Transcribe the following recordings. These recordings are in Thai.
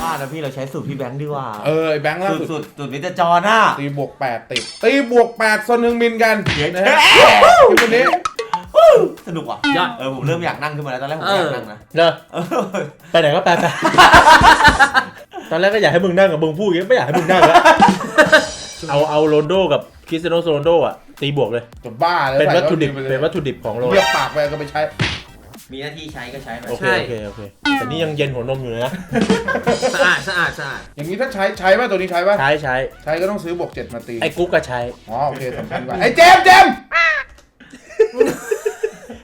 ว่าแล้วพี่เราใช้สูตรพี่แบงค์ดีกว่าเออไอ้แบงค์ล่าสูตรสุดสูตรสูตรมิสเตอร์จอห์นน่ะ ตีบวกแปดติดตีบวกแปดโซนหนึ่งมินกันเย้ นะฮะคลิปวันนี้ สนุกว่ะยอด เออผมเริ่มอยากนั่งขึ้นมาแล้วตอนแรกผมไม่อยากนั่งนะเนอะเออไปไหนก็ไปไป ตอนแรกก็อยากให้มึงนั่งกับมึงพูดอย่างนี้ไม่อยากให้มึงนั่งแล้ว เอาเอาโรนโดกับ คริสเตียโนโรนโดอะตีบวกเลย จะบ้าเลยเป็นวัตถุดิบใส่เป็นวัตถุดิบของโรนเรียกปากไปก็ไปใช้ มีหน้าที่ใช้ก็ใช้ไปโอเค โอเค โอเค แต่นี่ยังเย็นหัวนมอยู่เลยนะ สะอาดสะอาดสะอาดอย่างนี้ถ้าใช้ใช้ป่ะตัวนี้ใช้ป่ะใช้ใช้ใช้ก็ต้องซื้อบวกเจ็ดมาตีไอ้กุ๊กก็ใช้ อ๋อโอเคสำคัญกว่าไอ้เจมส์เจมส์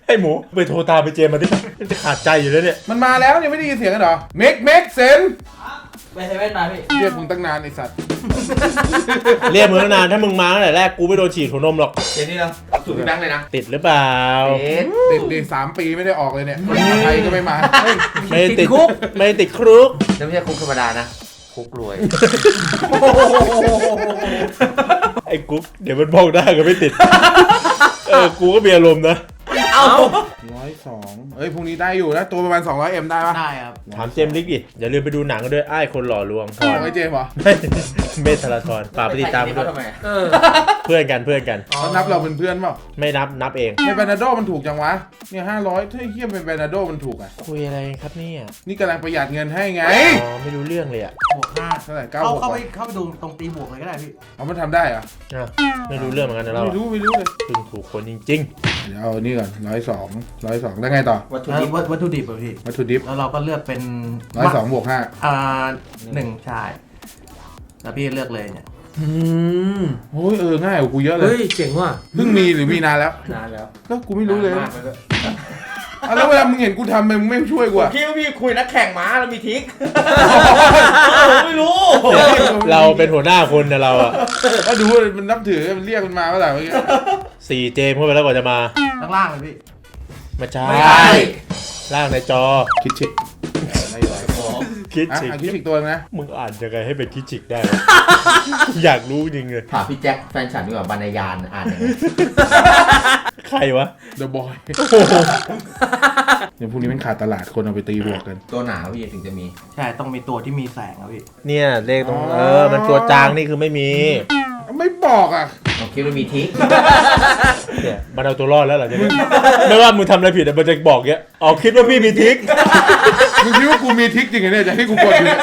ไอ้หมูไปโทรตามไปเจมมาดิ จะขาดใจอยู่แล้วเนี่ย มันมาแล้วเนี่ยไม่ได้ยินเสียงกันเหรอเมกเมกเซน ไปเซเว่นมาพี่ เรียกมึงตั้งนานไอ้สัตว์เรียกมึงตั้งนานถ้ามึงมาตั้งแต่แรกกูไม่โดนฉีดหัวนมหรอก เดี๋ยวนี้เราสูตรพี่แบงค์เลยนะติดหรือเปล่า เอ๊ะติดดีสามปีไม่ได้ออกเลยเนี่ยใครก็ไม่มาเฮ้ยไม่ได้ติดคุกไม่ได้ติดคุกแล้วไม่ใช่คุกธรรมดานะ คุกรวย ไอ้กุ๊กเดี๋ยวมันบอกได้ก็ไม่ติด เออกูก็มีอารมณ์นะ เอ้าร้อยสองเฮ้ยพรุ่งนี้ได้อยู่นะตัวประมาณ 200 m ได้ปะได้ครับ ถามเจมส์ลิกดิอย่าลืมไปดูหนังกันด้วยไอ้ายคนหล่อลวงทขออนงไอ้เจมส์เหรอไม่เมธาราธรฝากไปติดตามกันด้วยทำไมอะเออเพื่อนกันเพื่อนกัน เขานับเราเป็นเพื่อนเปล่าไม่นับนับเองในแบรนาโดมันถูกจังวะเนี่ยห้าร้อยถ้าเฮียเป็นแบรนาโดมันถูกอะคุยอะไรกันครับเนี่ยนี่กำลังประหยัดเงินให้ไงอ๋อไม่รู้เรื่องเลยอะบวกห้าเท่าไหร่เก้าเข้าหกเข้าไปเข้าไปดูตรงตีบวกเลยก็ได้พี่ เอามันทำได้เหรออะไม่รู้เรื่องเหมือนกันนะเราไม่รู้ไม่รู้เลย เพิ่งถูกคนจริงเดี๋ยวเอานี่ก่อนร้อยสองร้อยสองแล้วไงต่อ วัตถุแล้วดิบวัตวัตถุดิบอะพี่วัตถุดิบแล้วเราก็เลือกเป็นร้อยสองบวกห้าอ่าหนึ่งใช่แล้วพี่เลือกเลยเนี่ยอืมโอ้ยเออง่ายกว่ากูเยอะเลยเฮ้ยเจ๋งว่ะเพิ่งมีหรือมีนานแล้ว นานแล้วก็กูไม่รู้เลย นานมากแล้วด้วย อะแล้วเวลามึงเห็นกูทำมึงไม่ช่วยกูผมอะคิดว่าพี่คุยนักแข่งม้าแล้วมีทิกไม่รู้ๆเราเป็นหัวหน้าคนนะเราอะก็ดูมันนับถือมันเรียกมันมาเมื่อไหร่เมื่อกี้สี่เจมส์เข้าไปแล้วกว่าจะมา ข้างล่างเลยพี่ มาใช่ไม่ใช่ล่างในจอคิดชิคิ ดอะจิกอะคิดอีกตัวนึงนะมึงอ่านยังไงให้เป็นคิดจิกได้วะ อยากรู้จริงเลย ถามพี่แจ็คแฟนฉันดีกว่าบรรยานอ่านยังไงใครวะ The Boy เดี๋ยวพรุ่งนี้มันขาดตลาดคนเอาไปตีบวกกัน ตัวหนาพี่ถึงจะมี ใช่ต้องมีตัวที่มีแสงอะพี่ เนี่ยเลขตรงอ๋อเออ มันตัวจางนี่คือไม่มี ไม่บอกอะผม คิดว่ามีทิกเนี่ยมันเอาตัวรอดแล้วเหรอเนี่ยไม่ว่ามึงทำอะไรผิดอะมันจะบอกเงี้ยอ๋อคิดว่าพี่มีทริกมึงคิดว่ากูมีทริคจริงเหรอเนี่ยจะให้กูกดอยู่เนี่ย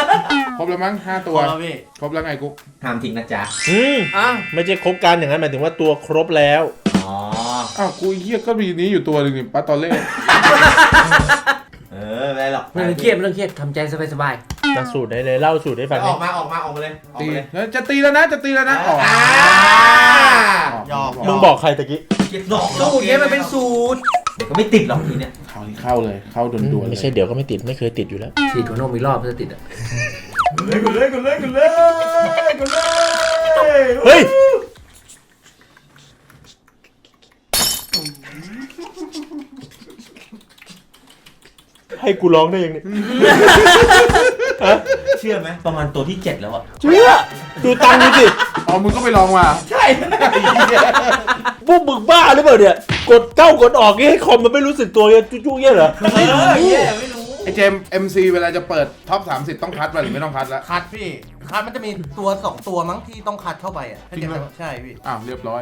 ครบแล้วมั้งห้าตัวพอแล้วพี่ครบแล้วไงกูห้ามทิ้งนะจ๊ะ อืมอะไม่ใช่ครบกันอย่างนั้นหมายถึงว่าตัวครบแล้ว อ๋อ อ้าวกูไอ้เฮียก็มีนี้อยู่ตัวหนึ่งนี่ปาตอเล่เออไม่ได้หรอกไม่ต้องเครียดไม่ต้องเครียดทำใจสบายมาสูตรไหนเลยเล่าสูตรให้ฟังอดิอกมาออกมาออกมาเลยออกตีมาเลย เฮ้ยจะตีแล้วนะจะตีแล้วนะออกอ่าๆยอก มึงบอกใครตะกี้คิดหลอกสูตรเนี้ยมันเป็นสูตรเดี๋ยวก็ไม่ติดหรอกทีเนี้ยเข้าที่เข้าเลยเข้าด่วนๆเลยไม่ใช่เดี๋ยวก็ไม่ติดไม่เคยติดอยู่แล้วฉีดหัวนมอีกรอบเพื่อติดอะกูเลยกูเลยกูเลยกูเลยเฮ้ยให้กูร้องได้ยังเนี่ยเชื่อไหมประมาณตัวที่เจ็ดแล้วอะเชื่อดูตังค์ดูสิอ๋อมึงก็ไปลองมาใช่ พวกมึงบ้าหรือเปล่าเนี่ย กดเข้ากดออกนี่ให้คอมมันไม่รู้สึกตัวเนี่ยจุ๊ๆเงี้ยเหรอเออเหี้ยไม่รู้ไอเจมเอ็มซีเวลาจะเปิดท็อป 30 ต้องคัดป่ะหรือไม่ต้องคัดแล้วคัดพี่ คัดมันจะมีตัวสองตัวมั้งที่ต้องคัดเข้าไปอะถ้าจริงจะไหมใช่พี่อ้าวเรียบร้อย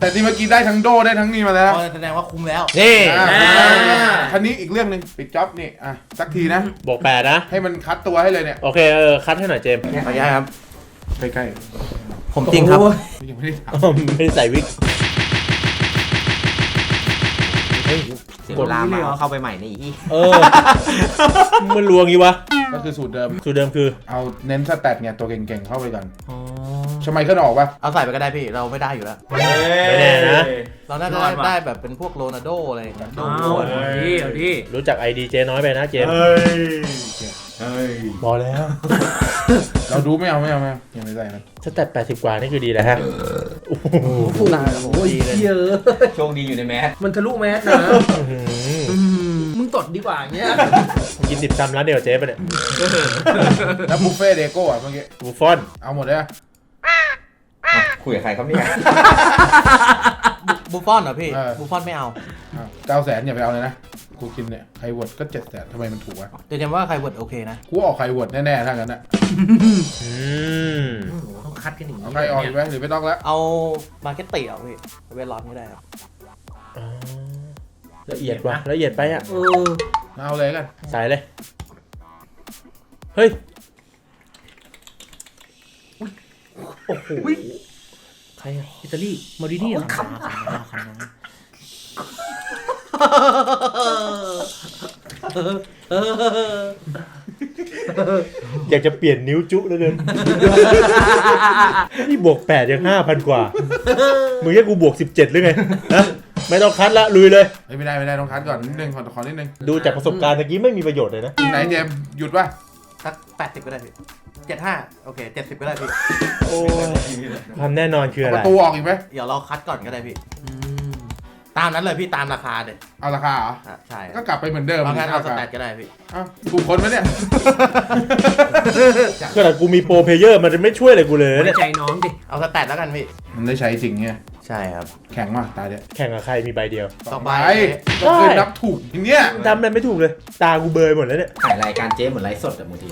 แต่ที่เมื่อกี้ได้ทั้งโดได้ทั้งนี่มาแล้ว อ๋อแสดงว่าคุ้มแล้ว นี่อะอ่าคันนี้อีกเรื่องหนึ่งปิดจ็อบนี่อะสักทีนะ บอกแปดนะ ให้มันคัดตัวให้เลยเนี่ย โอเคเออคัดให้หน่อยเจมส์ขออนุญาตครับใกล้ ผมจริงครับๆยังไม่ได้ถามอ๋อไม่ได้ใส่วิก เสียเวลามาเอาเข้าไปใหม่ในอีกเออ มันลวงงี้วะ ก็คือสูตรเดิม สูตรเดิมคือ เอาเน้นสแตทเนี่ยตัวเก่งๆเข้าไปก่อนชมัยขึ้นออกปะเอาใส่ไปก็ได้พี่ เราไม่ได้อยู่แล้ว ไม่แน่นะ เราน่าจะได้ได้แบบเป็นพวกโรนัลโดอะไรอย่างเงี้ยโดนเอาวนดิเอาดิรู้จักไอดีเจน้อยไปนะเจมส์เฮ้ย เฮ้ยบอกแล้ว เราดูไม่เอาไม่เอาไม่เอายังไม่ใส่มันสแตทแปดสิบกว่านี่คือดีแล้วฮะโอ้โหโอ้ยเยอะโชคดีอยู่ในแมสมันทะลุแมสนะอื้อหือมึงตดดีกว่าอย่างเงี้ยกินดิบซ้ำร้านเดียวกับเจ๊ปะเนี่ยแล้วบุฟเฟ่เดโก้อะเมื่อกี้บูฟอนเอาหมดเลยอะคุยกับใครครับเนี่ยบุฟอนเหรอพี่เออบูฟอนไม่เอาเก้าแสนอย่าไปเอาเลยนะ กูกินเนี่ยไคเวิร์ดก็เจ็ดแสนทำไมมันถูกวะแต่จำว่าใครเวิร์ดโอเคนะกูออกไคเวิร์ดแน่ๆถ้างั้นอะอืมต้องคัดกันอย่างนี้เอาใครออกอีกไหมหรือไม่ต้องแล้วเอามาร์เก็ตติเหรอพี่เวลลอนก็ได้ครับอ๋อละเอียดว่ะละเอียดไปอะ เออเอาเลยกันใส่เลย เฮ้ย โอ้โห ใครอะอิตาลีมาดินี่คันคันคัน อยากจะเปลี่ยนนิ้วจุแล้วเดิน นี่บวกแปดยังห้าพันกว่า มึงแค่กูบวกสิบเจ็ดหรือไงฮะไม่ต้องคัดละลุยเลยเฮ้ยไม่ได้ไม่ได้ต้องคัดก่อนนิดนึงขอขอนิดนึงดูจากประสบการณ์ตะกี้ไม่มีประโยชน์เลยนะ ไหนเจมส์หยุดป่ะสักแปดสิบก็ได้พี่เจ็ดห้าโอเคเจ็ดสิบก็ได้พี่ โอ้ความแน่นอนคือเอาอะปไร ระตูออกอีกไหมเดี๋ยวเราคัดก่อนก็ได้พี่ ตามนั้นเลยพี่ตามราคาเลยเอาราคาเหรอ อะใช่ก็กลับไปเหมือนเดิมบางงานเอาสราคาแตทก็ได้พี่ เอ้าถูกคนไหมเนี่ย ขนาดกูมีโปรเพลเยอร์มันจะไม่ช่วยอะไรกูเลยนะไว้เนี่ยใจน้องดิ เอาสแตทแล้วกันพี่ มันได้ใช้จริงเนี่ยใช่ครับแข็งว่ะตาเนี่ยแข่งกับใครมีใบเดียว ต่อไปก็เคยนับถูกทีเนี้ยดำมันไม่ถูกเลย ตากูเบยหมดแล้วเนี่ย ถ่ายรายการเจ๊เหมือนไลฟ์สดอะบางที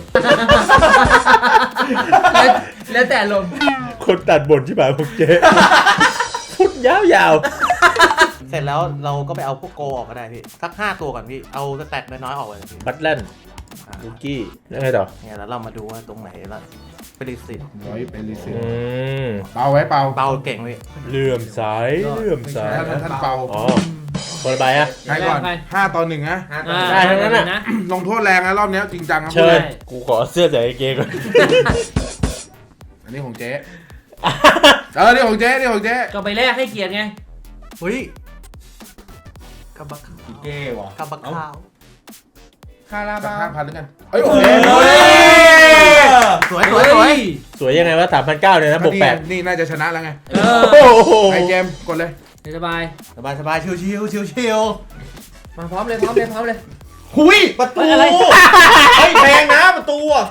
แล้วแล้วแต่ลมณ์คนตัดบทที่แบบพวกเจ๊ พูดยาว เสร็จแล้วเราก็ไปเอาพวกโกออกก็ได้พี่ สักห้าตัวก่อนพี่ เอาสแตทน้อยๆออกเลยพี่ๆบัตแลนลูกี้แล้วไงต่อเนี่ยแล้วเรามาดูว่าตรงไหนแล้วเป็นลิสิตร้อยเป็นรีเซ็ตอืมเปาไว้เปาเบาเก่งพี่เลื่อมใสเลื่อมใสท่านท่านเปาอ๋อคนละใบอะ ใครก่อนห้าต่อหนึ่งนะ อ่าได้ทั้งนั้นน่ะ นะลงโทษแรงนะรอบเนี้ยจริงจังครับเชิญใช่กูขอเสื้อใส่กางเกงก่อนอันนี้ของเจ๊เออนี่ของเจ๊นี่ของเจ๊ก็ไปแลกให้เกียรติไงเฮ้ย กระบะเก้วะกระบะข้าวคาราสักบาห้าพันแล้วกันเอ้ยโอเคสวยสวยสวยสวยยังไงวะสามพันเก้าเนี่ยนะบวกนี่แปดนี่น่าจะชนะแล้วไงเออโอ้โหไอเจมส์กดเลยสบายสบายสบายชิวชิวชิวชิวมาพร้อมเลยพร้อมเลยพร้อมเลยหุยประตูอะไรไอ้ยแพงนะประตูอะ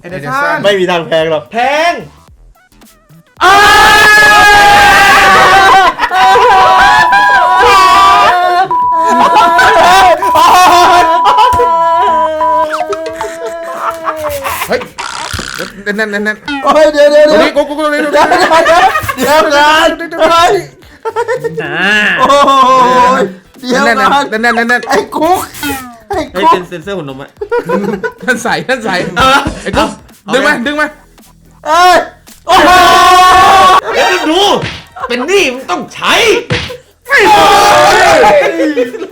เอเดชั่นไม่มีทางแพงหรอกแพงเฮ้ น่นแน่นแน่นแน่นโอ้ยเดี๋ยวเดี๋ยวตรงนี้กูกูกูตรงนี้ตรงนี้เดี๋ยวกันอ่าโอ้ยเดี๋ยวแน่นกันแน่นแน่นแน่นแน่นไอ้คุกไอ้เฮ้ยคุกเป็นเซนเซอร์หุ่นนมอะท่านใส่ท่านใส่ไอ้กูดึงมาดึงมาเอ้ยโอ้โหเดี๋ยวดู เป็นหนี้มึงต้องใช้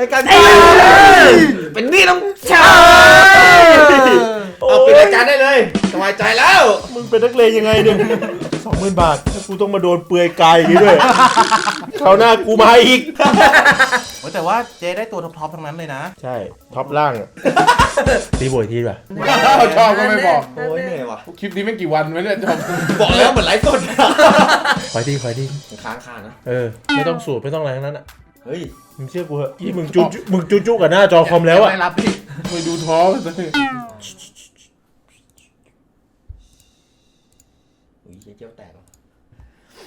รายการเป็นหนี้ต้องใช้เอาปิดรายการได้เลยสบายใจแล้ว มึงเป็นนักเลงยังไงเนี่ยสองหมื่นบาทถ้ากูต้องมาโดนเปลือยกายอย่างนี้ด้วยคราวหน้ากูมาอีก โอ้ยแต่ว่าเจได้ตัวท็อปๆทั้งนั้นเลยนะ ใช่ท็อปล่างอะตีบวยทีป่ะชอบก็ไม่บอก โอ้ยเหนื่อยว่ะ คลิปนี้ไม่กี่วันไว้เนี่ยจบบอกแล้วเหมือนไลฟ์สดคอยทีคอยทีค้างคานะ เออ ไม่ต้องสูตรไม่ต้องอะไรทั้งนั้นอะเฮ้ย มึงเชื่อกูเหอะยี่มึงจูจุมึงจูจุกับหน้าจอคอมแล้วอะไม่รับพี่ไปดูท้อมันสิอุ้ยเจ๊เจียวแตกแล้ว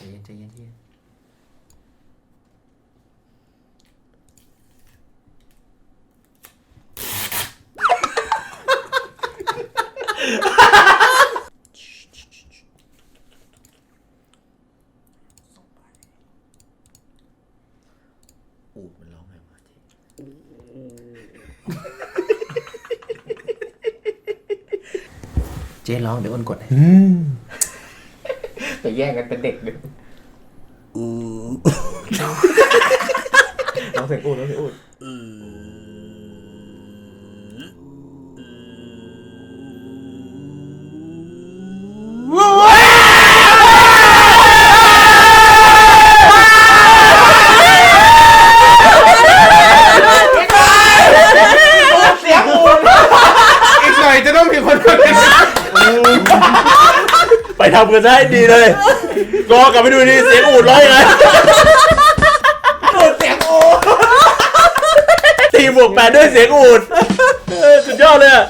ใจเย็นใจเย็นใจเย็นอูดมันร้องไงวะเจ๊เจ๊ร้องเดี๋ยวอ้นกดให้ไป แย่งกันเป็นเด็กเลยร้องเสียงอูดร้องเสียงอูดำกันได้ดีเลยรอกลับไปดูดีเสียงอูดร้อยยังไงอูดเสียงอูดตีบวกแปดด้วยเสียงอูดเออสุดยอดเลยอะ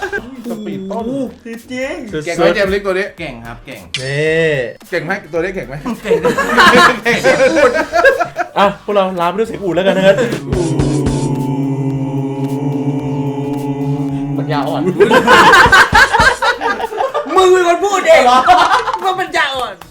สปีดต้นจริงเก่งไหมเจมส์ลิกตัวนี้ เก่งครับเก่งนี่เก่งไหมตัวนี้เก่งไหมเก่งเก่งอะพวกเราลาไปด้วยเสียงอูดแล้วกันนะครับปัญญาอ่อน มึงเป็นคนพูดเองเหรอ pemenjaon.